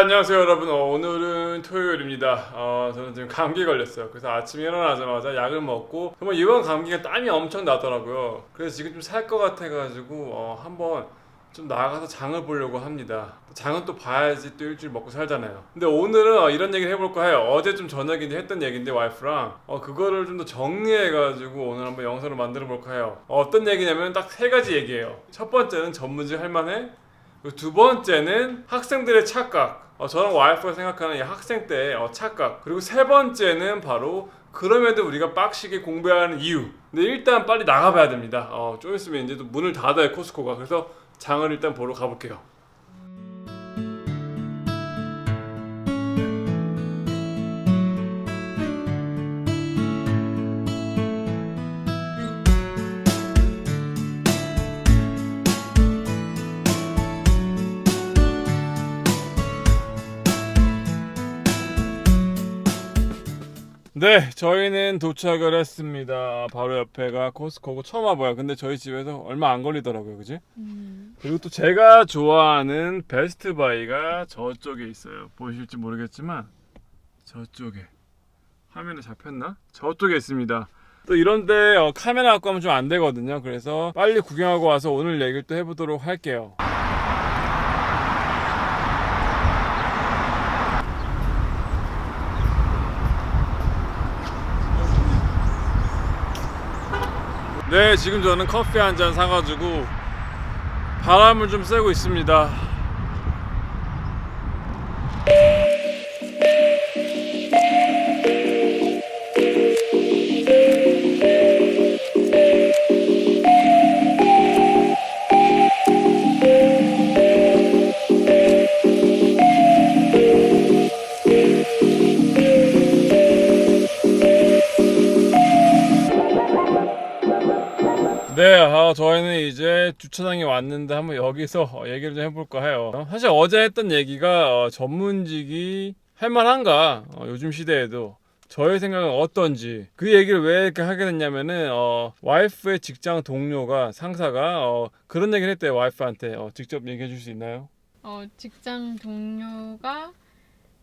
안녕하세요 여러분. 어, 오늘은 토요일입니다. 어, 저는 지금 감기 걸렸어요. 그래서 아침에 일어나자마자 약을 먹고 정말 이번 감기가 땀이 엄청 나더라고요. 그래서 지금 좀 살 것 같아가지고 어, 한번 좀 나가서 장을 보려고 합니다. 장은 또 봐야지 또 일주일 먹고 살잖아요. 근데 오늘은 어, 이런 얘기를 해볼까 해요. 어제 좀 이제 했던 얘기인데 와이프랑. 어, 그거를 좀 더 정리해가지고 오늘 한번 영상을 만들어 볼까 해요. 어, 어떤 얘기냐면 딱 세 가지 얘기예요. 첫 번째는 전문직 할만해. 두 번째는 학생들의 착각. 어, 저랑 와이프가 생각하는 이 학생 때의 어, 착각. 그리고 세 번째는 바로 그럼에도 우리가 빡시게 공부해야 하는 이유. 근데 일단 빨리 나가봐야 됩니다. 어, 좀 있으면 이제 또 문을 닫아요 코스코가. 그래서 장을 일단 보러 가볼게요. 네, 저희는 도착을 했습니다. 바로 옆에가 코스코고 처음 와봐요. 근데 저희 집에서 얼마 안 걸리더라고요, 그지? 그리고 또 제가 좋아하는 베스트 바이가 저쪽에 있어요. 보이실지 모르겠지만 저쪽에 화면에 잡혔나? 저쪽에 있습니다. 또 이런데 어, 카메라 갖고 하면 좀 안 되거든요. 그래서 빨리 구경하고 와서 오늘 얘기를 또 해보도록 할게요. 네, 지금 저는 커피 한 잔 사가지고 바람을 좀 쐬고 있습니다. 네, 아, 저희는 이제 주차장에 왔는데 한번 여기서 어, 얘기를 좀 해볼까 해요. 어, 사실 어제 했던 얘기가 어, 전문직이 할만한가? 어, 요즘 시대에도. 저의 생각은 어떤지 그 얘기를 왜 이렇게 하게 됐냐면은 어, 와이프의 직장 동료가 상사가 어, 그런 얘기를 했대요 와이프한테 어, 직접 얘기해 줄 수 있나요? 어, 직장 동료가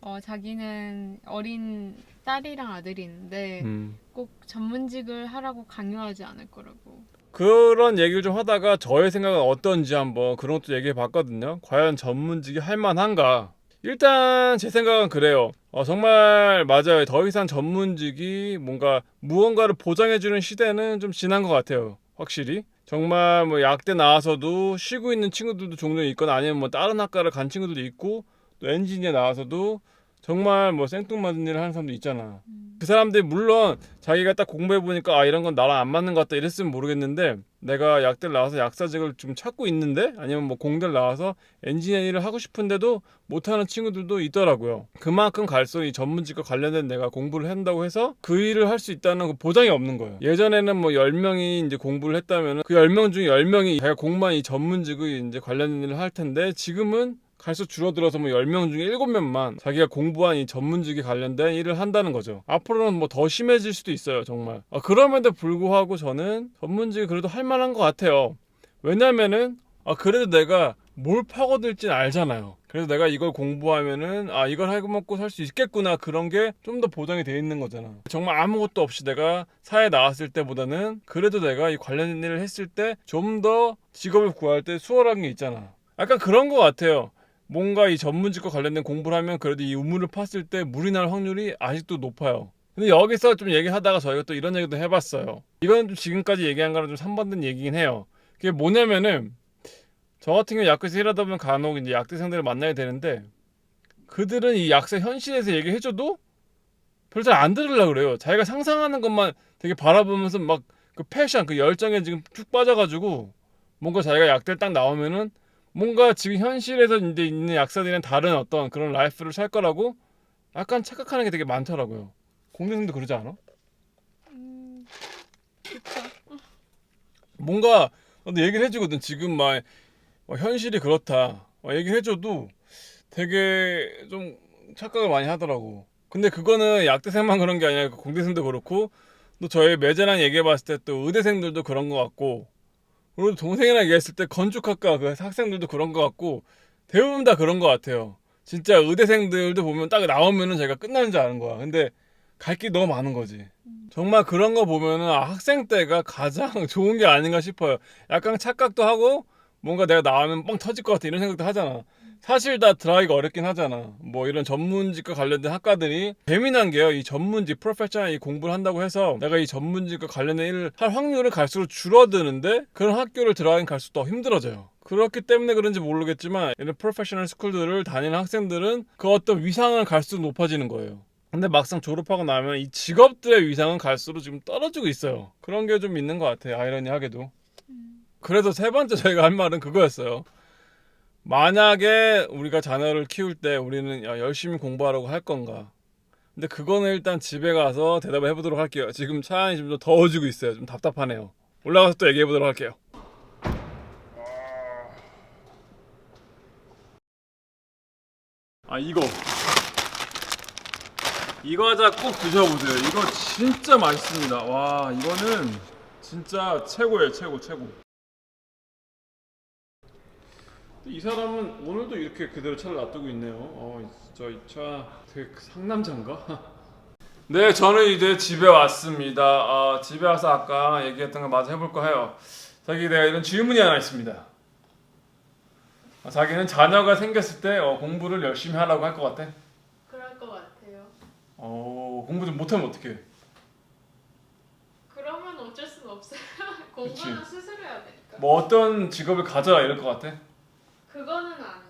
어, 자기는 어린 딸이랑 아들이 있는데 음. 꼭 전문직을 하라고 강요하지 않을 거라고. 그런 얘기를 좀 하다가 저의 생각은 어떤지 한번 그런 것도 얘기해 봤거든요. 과연 전문직이 할 만한가? 일단 제 생각은 그래요. 어, 정말 맞아요. 더 이상 전문직이 뭔가 무언가를 보장해주는 시대는 좀 지난 것 같아요. 확실히. 정말 뭐 약대 나와서도 쉬고 있는 친구들도 종종 있거나 아니면 뭐 다른 학과를 간 친구들도 있고 또 엔지니어 나와서도 정말 뭐 생뚱맞은 일을 하는 사람도 있잖아. 그 사람들이 물론 자기가 딱 공부해 보니까 아 이런 건 나랑 안 맞는 것 같다 이랬으면 모르겠는데 내가 약대를 나와서 약사직을 좀 찾고 있는데 아니면 뭐 공대를 나와서 엔지니어 일을 하고 싶은데도 못하는 친구들도 있더라고요. 그만큼 갈수록 이 전문직과 관련된 내가 공부를 한다고 해서 그 일을 할 수 있다는 그 보장이 없는 거예요. 예전에는 뭐 10명이 이제 공부를 했다면 그 10명 중에 10명이 자기가 공부한 이 전문직의 이제 관련된 일을 할 텐데 지금은 갈수록 줄어들어서 뭐 10명 중에 7명만 자기가 공부한 이 전문직에 관련된 일을 한다는 거죠. 앞으로는 뭐 더 심해질 수도 있어요, 정말. 아, 그럼에도 불구하고 저는 전문직이 그래도 할 만한 것 같아요. 왜냐면은, 아, 그래도 내가 뭘 파고들진 알잖아요. 그래서 내가 이걸 공부하면은, 아, 이걸 하고 먹고 살 수 있겠구나. 그런 게 좀 더 보장이 돼 있는 거잖아. 정말 아무것도 없이 내가 사회에 나왔을 때보다는 그래도 내가 이 관련 일을 했을 때 좀 더 직업을 구할 때 수월한 게 있잖아. 약간 그런 것 같아요. 뭔가 이 전문직과 관련된 공부를 하면 그래도 이 우물을 팠을 때 물이 날 확률이 아직도 높아요. 근데 여기서 좀 얘기하다가 저희가 또 이런 얘기도 해봤어요. 이건 좀 지금까지 얘기한 거랑 좀 상반된 얘기긴 해요. 그게 뭐냐면은 저 같은 경우 약국에서 일하다 보면 간혹 이제 약대생들을 만나야 되는데 그들은 이 약사 현실에서 얘기해줘도 별로 잘 안 들으려고 그래요. 자기가 상상하는 것만 되게 바라보면서 막 그 패션, 그 열정에 지금 쭉 빠져가지고 뭔가 자기가 약대를 딱 나오면은 뭔가 지금 현실에서 이제 있는 약사들이랑 다른 어떤 그런 라이프를 살 거라고 약간 착각하는 게 되게 많더라고요. 공대생도 그러지 않아? 음, 그쵸. 뭔가 나도 얘기를 해주거든. 지금 막 어, 현실이 그렇다. 어, 얘기를 해줘도 되게 좀 착각을 많이 하더라고. 근데 그거는 약대생만 그런 게 아니라 그 공대생도 그렇고 또 저희 매제랑 얘기해봤을 때 또 의대생들도 그런 것 같고 그리고 동생이랑 얘기했을 때 건축학과 그 학생들도 그런 것 같고 대부분 다 그런 것 같아요. 진짜 의대생들도 보면 딱 나오면은 제가 끝나는 줄 아는 거야. 근데 갈 길이 너무 많은 거지. 정말 그런 거 보면은 아, 학생 때가 가장 좋은 게 아닌가 싶어요. 약간 착각도 하고 뭔가 내가 나오면 뻥 터질 것 같아 이런 생각도 하잖아. 사실 다 들어가기가 어렵긴 하잖아. 뭐 이런 전문직과 관련된 학과들이 재미난 게요. 이 전문직 프로페셔널 이 공부를 한다고 해서 내가 이 전문직과 관련된 일을 할 확률은 갈수록 줄어드는데 그런 학교를 들어가긴 갈수록 더 힘들어져요. 그렇기 때문에 그런지 모르겠지만 이런 프로페셔널 스쿨들을 다니는 학생들은 그 어떤 위상을 갈수록 높아지는 거예요. 근데 막상 졸업하고 나면 이 직업들의 위상은 갈수록 지금 떨어지고 있어요. 그런 게 좀 있는 것 같아요. 아이러니하게도. 그래서 세 번째 저희가 할 말은 그거였어요. 만약에 우리가 자녀를 키울 때 우리는 야, 열심히 공부하라고 할 건가? 근데 그거는 일단 집에 가서 대답을 해보도록 할게요. 지금 차 안이 좀더 더워지고 있어요. 좀 답답하네요. 올라가서 또 얘기해보도록 할게요. 아 이거 이거 하자 꼭 드셔보세요. 이거 진짜 맛있습니다. 와 이거는 진짜 최고예요, 최고 최고. 이 사람은 오늘도 이렇게 그대로 차를 놔두고 있네요. 어, 진짜 이차 되게 상남자인가? 네, 저는 이제 집에 왔습니다. 아, 집에 와서 아까 얘기했던 거 마저 해볼까 해요. 자기 내가 이런 질문이 하나 있습니다. 아, 자기는 자녀가 생겼을 때 어, 공부를 열심히 하라고 할 것 같아? 그럴 것 같아요. 어, 공부 좀 못하면 어떡해? 그러면 어쩔 수는 없어요. 공부는 그치. 스스로 해야 되니까. 뭐 어떤 직업을 가져라 이럴 것 같아? 그거는 아니에요.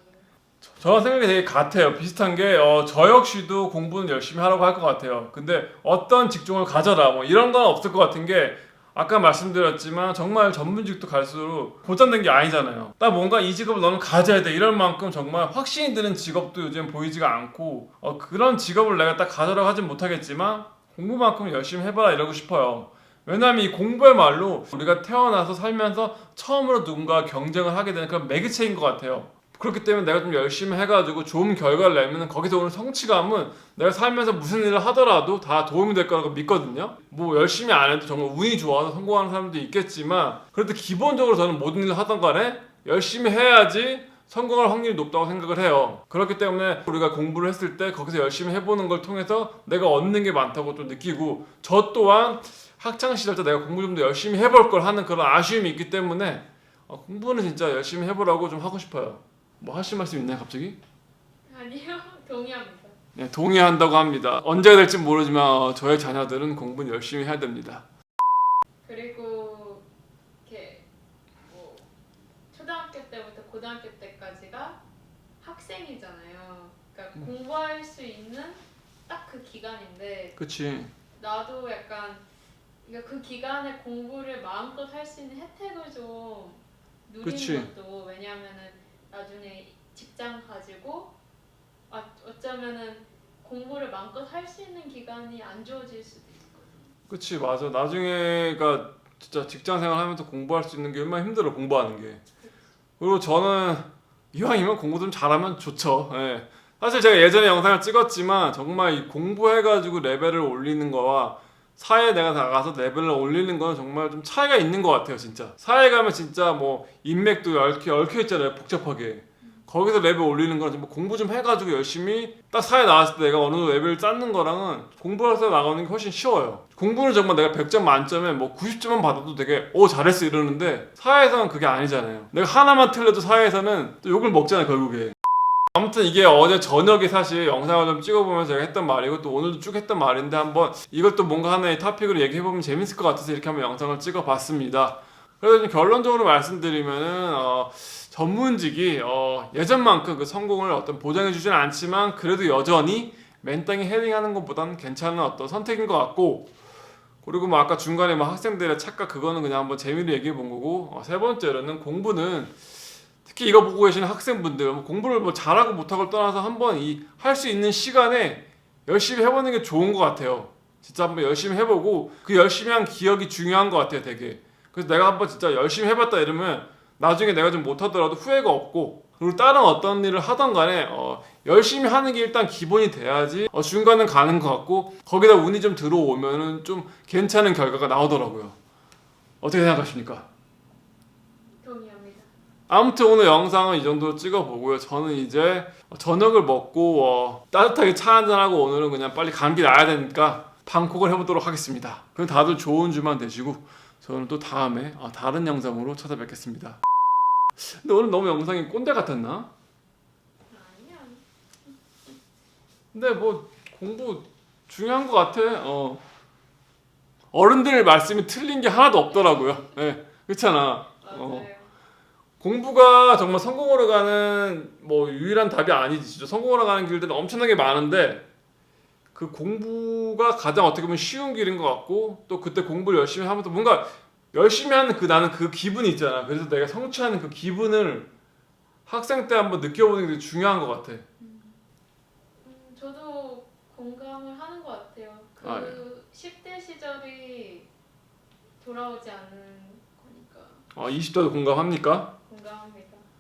저 생각이 되게 같아요. 비슷한 게, 어, 저 역시도 공부는 열심히 하라고 할 것 같아요. 근데 어떤 직종을 가져라, 뭐 이런 건 없을 것 같은 게, 아까 말씀드렸지만 정말 전문직도 갈수록 보장된 게 아니잖아요. 나 뭔가 이 직업을 너는 가져야 돼. 이럴 만큼 정말 확신이 드는 직업도 요즘 보이지가 않고, 어, 그런 직업을 내가 딱 가져라고 하진 못하겠지만, 공부만큼 열심히 해봐라 이러고 싶어요. 왜냐하면 이 공부의 말로 우리가 태어나서 살면서 처음으로 누군가 경쟁을 하게 되는 그런 매개체인 것 같아요. 그렇기 때문에 내가 좀 열심히 해가지고 좋은 결과를 내면 거기서 오는 성취감은 내가 살면서 무슨 일을 하더라도 다 도움이 될 거라고 믿거든요. 뭐 열심히 안 해도 정말 운이 좋아서 성공하는 사람도 있겠지만 그래도 기본적으로 저는 모든 일을 하던 간에 열심히 해야지 성공할 확률이 높다고 생각을 해요. 그렇기 때문에 우리가 공부를 했을 때 거기서 열심히 해보는 걸 통해서 내가 얻는 게 많다고 좀 느끼고 저 또한 학창 시절 때 내가 공부 좀 더 열심히 해볼 걸 하는 그런 아쉬움이 있기 때문에 어, 공부는 진짜 열심히 해보라고 좀 하고 싶어요. 뭐 하실 말씀 있나요, 갑자기? 아니요, 동의합니다. 네, 동의한다고 합니다. 언제가 될지 모르지만 어, 저의 자녀들은 공부는 열심히 해야 됩니다. 그리고 이렇게 뭐 초등학교 때부터 고등학교 때까지가 학생이잖아요. 그러니까 음. 공부할 수 있는 딱 그 기간인데 그치. 나도 약간 그러니까 그 기간에 공부를 마음껏 할 수 있는 혜택을 좀 누리는 그치. 것도 왜냐하면은 나중에 직장 가지고 아, 어쩌면은 공부를 마음껏 할 수 있는 기간이 안 주어질 수도 있거든. 그치, 맞아. 나중에가 진짜 직장 생활하면서 공부할 수 있는 게 얼마나 힘들어, 공부하는 게. 그리고 저는 이왕이면 공부 좀 잘하면 좋죠. 예. 사실 제가 예전에 영상을 찍었지만 정말 이 공부해가지고 레벨을 올리는 거와 사회에 내가 나가서 레벨을 올리는 거는 정말 좀 차이가 있는 것 같아요, 진짜. 사회 가면 진짜 뭐 인맥도 얽혀, 얽혀 있잖아요, 복잡하게. 거기서 레벨 올리는 거는 뭐 공부 좀 해가지고 열심히 딱 사회 나왔을 때 내가 어느 정도 레벨을 쌓는 거랑은 공부해서 나가는 게 훨씬 쉬워요. 공부는 정말 내가 100점 만점에 뭐 90점만 받아도 되게 오 잘했어 이러는데 사회에서는 그게 아니잖아요. 내가 하나만 틀려도 사회에서는 또 욕을 먹잖아요 결국에. 아무튼 이게 어제 저녁에 사실 영상을 좀 찍어보면서 했던 말이고 또 오늘도 쭉 했던 말인데 한번 이것도 뭔가 하나의 토픽으로 얘기해보면 재밌을 것 같아서 이렇게 한번 영상을 찍어봤습니다. 그래서 좀 결론적으로 말씀드리면은 어, 전문직이 어, 예전만큼 그 성공을 어떤 보장해주진 않지만 그래도 여전히 맨 땅에 헤딩하는 것보다는 괜찮은 어떤 선택인 것 같고 그리고 뭐 아까 중간에 뭐 학생들의 착각 그거는 그냥 한번 재미로 얘기해 본 거고 어, 세 번째로는 공부는 특히 이거 보고 계시는 학생분들 뭐 공부를 뭐 잘하고 못하고를 떠나서 한번 이 할 수 있는 시간에 열심히 해보는 게 좋은 것 같아요. 진짜 한번 열심히 해보고 그 열심히 한 기억이 중요한 것 같아요, 되게. 그래서 내가 한번 진짜 열심히 해봤다 이러면 나중에 내가 좀 못하더라도 후회가 없고 그리고 다른 어떤 일을 하던 간에 어, 열심히 하는 게 일단 기본이 돼야지 어, 중간은 가는 것 같고 거기다 운이 좀 들어오면은 좀 괜찮은 결과가 나오더라고요. 어떻게 생각하십니까? 아무튼 오늘 영상은 이 정도로 찍어보고요. 저는 이제 저녁을 먹고 어, 따뜻하게 차 한잔하고 오늘은 그냥 빨리 감기 나야 되니까 방콕을 해보도록 하겠습니다. 그럼 다들 좋은 주만 되시고 저는 또 다음에 어, 다른 영상으로 찾아뵙겠습니다. 근데 오늘 너무 영상이 꼰대 같았나? 아니야. 근데 뭐 공부 중요한 것 같아. 어. 어른들 말씀이 틀린 게 하나도 없더라고요. 예, 그렇잖아. 맞아요. 어. 공부가 정말 성공으로 가는 뭐 유일한 답이 아니지. 진짜 성공으로 가는 길들은 엄청나게 많은데 그 공부가 가장 어떻게 보면 쉬운 길인 것 같고 또 그때 공부를 열심히 하면서 뭔가 열심히 하는 그 나는 그 기분이 있잖아. 그래서 내가 성취하는 그 기분을 학생 때 한번 느껴보는 게 중요한 것 같아. 음, 저도 공감을 하는 것 같아요. 그 아, 10대 시절이 돌아오지 않는 거니까 어, 20대도 공감합니까? Kung gawang